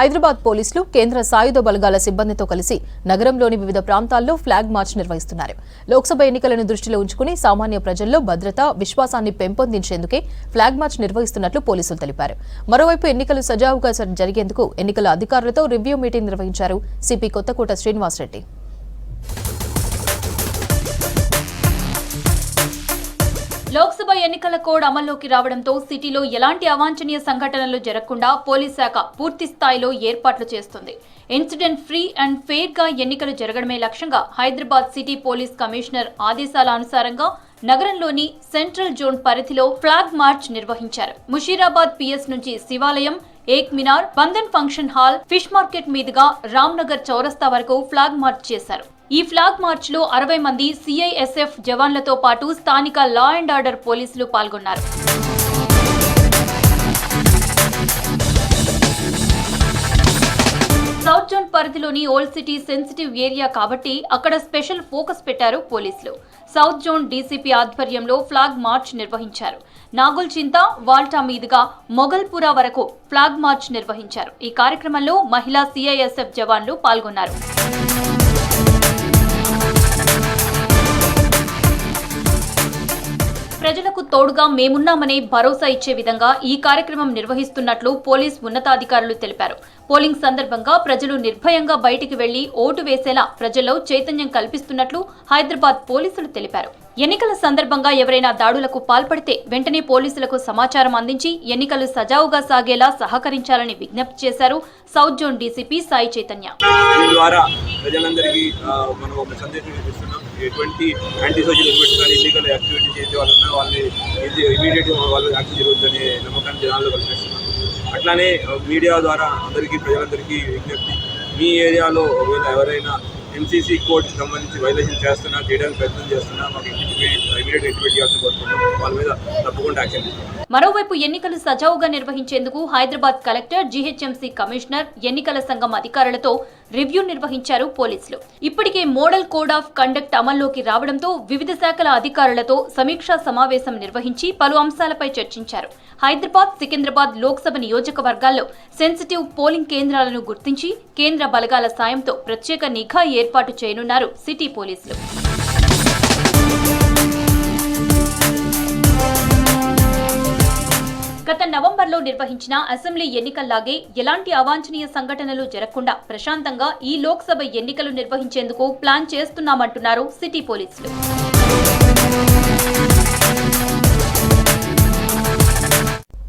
హైదరాబాద్ పోలీసులు కేంద్ర సాయుధ బలగాల సిబ్బందితో కలిసి నగరంలోని వివిధ ప్రాంతాల్లో ఫ్లాగ్ మార్చ్ నిర్వహిస్తున్నారు. లోక్సభ ఎన్నికలను దృష్టిలో ఉంచుకుని సామాన్య ప్రజల్లో భద్రత విశ్వాసాన్ని పెంపొందించేందుకే ఫ్లాగ్ మార్చ్ నిర్వహిస్తున్నట్లు పోలీసులు తెలిపారు. మరోవైపు ఎన్నికలు సజావుగా జరిగేందుకు ఎన్నికల అధికారులతో రివ్యూ మీటింగ్ నిర్వహించారు సిపి కొత్తకోట శ్రీనివాసరెడ్డి. ఎన్నికల కోడ్ అమల్లోకి రావడంతో సిటీలో ఎలాంటి అవాంఛనీయ సంఘటనలు జరగకుండా పోలీస్ శాఖ పూర్తి స్థాయిలో ఏర్పాట్లు చేస్తుంది. ఇన్సిడెంట్ ఫ్రీ అండ్ ఫెయిర్గా ఎన్నికలు జరగడమే లక్ష్యంగా హైదరాబాద్ సిటీ పోలీస్ కమిషనర్ ఆదేశాల అనుసారంగా నగరంలోని సెంట్రల్ జోన్ పరిధిలో ఫ్లాగ్ మార్చ్ నిర్వహించారు. ముషీరాబాద్ పిఎస్ నుంచి శివాలయం Ek Minar Bandhan function hall fish market మీదుగా రామ్నగర్ చౌరస్తా వరకు ఫ్లాగ్ మార్చ్ చేశారు. ఈ ఫ్లాగ్ మార్చ్లో అరవై మంది సిఐఎస్ఎఫ్ జవాన్లతో పాటు స్థానిక లా అండ్ ఆర్డర్ పోలీసులు పాల్గొన్నారు. సౌత్ జోన్ పరిధిలోని ఓల్డ్ సిటీ సెన్సిటివ్ ఏరియా కాబట్టి అక్కడ స్పెషల్ ఫోకస్ పెట్టారు పోలీసులు. సౌత్ జోన్ డీసీపీ ఆధ్వర్యంలో ఫ్లాగ్ మార్చ్ నిర్వహించారు. నాగుల్ చింత వాల్టా మీదుగా మొగల్పురా వరకు ఫ్లాగ్ మార్చ్ నిర్వహించారు. ఈ కార్యక్రమంలో మహిళా సిఐఎస్ఎఫ్ జవాన్లు పాల్గొన్నారు. ప్రజలకు తోడుగా మేమున్నామనే భరోసా ఇచ్చే విధంగా ఈ కార్యక్రమం నిర్వహిస్తున్నట్లు పోలీస్ ఉన్నతాధికారులు తెలిపారు. పోలింగ్ సందర్భంగా ప్రజలు నిర్భయంగా బయటికి వెళ్ళి ఓటు వేసేలా ప్రజల్లో చైతన్యం కల్పిస్తున్నట్లు హైదరాబాద్ పోలీసులు తెలిపారు. ఎన్నికల సందర్భంగా ఎవరైనా దాడులకు పాల్పడితే వెంటనే పోలీసులకు సమాచారం అందించి ఎన్నికలు సజావుగా సాగేలా సహకరించాలని విజ్ఞప్తి చేశారు south zone DCP Sai Chaitanya. ద్వారా ప్రజలందరికీ మనం ఒక సందేశం ఎటువంటి యాంటీ సోషల్ ఎలిమెంట్స్ కానీ ఇల్లీగల్ యాక్టివిటీ చేసే వాళ్ళు ఉన్నా వాళ్ళని ఇది ఇమీడియట్గా వాళ్ళు యాక్షన్ జరుగుతుందనే నమ్మకాన్ని జనాల్లో కల్పిస్తున్నాం అట్లానే మీడియా ద్వారా అందరికీ ప్రజలందరికీ విజ్ఞప్తి మీ ఏరియాలో ఒకవేళ ఎవరైనా ఎంసీసీ కోడ్కి సంబంధించి వైలేషన్ చేస్తున్నా చేయడానికి ప్రయత్నం చేస్తున్నా మాకు ఇంటికి ఇంటిమేట్ మరోవైపు ఎన్నికలు సజావుగా నిర్వహించేందుకు హైదరాబాద్ కలెక్టర్ జీహెచ్ఎంసీ కమిషనర్ ఎన్నికల సంఘం అధికారులతో రివ్యూ నిర్వహించారు పోలీసులు. ఇప్పటికే మోడల్ కోడ్ ఆఫ్ కండక్ట్ అమల్లోకి రావడంతో వివిధ శాఖల అధికారులతో సమీక్షా సమావేశం నిర్వహించి పలు అంశాలపై చర్చించారు. హైదరాబాద్ సికింద్రాబాద్ లోక్సభ నియోజకవర్గాల్లో సెన్సిటివ్ పోలింగ్ కేంద్రాలను గుర్తించి కేంద్ర బలగాల సాయంతో ప్రత్యేక నిఘా ఏర్పాటు చేయనున్నారు సిటీ పోలీసులు. గత నవంబర్లో నిర్వహించిన అసెంబ్లీ ఎన్నికల్లాగే ఎలాంటి అవాంఛనీయ సంఘటనలు జరగకుండా ప్రశాంతంగా ఈ లోక్సభ ఎన్నికలు నిర్వహించేందుకు ప్లాన్ చేస్తున్నామంటున్నారు సిటీ పోలీసులు.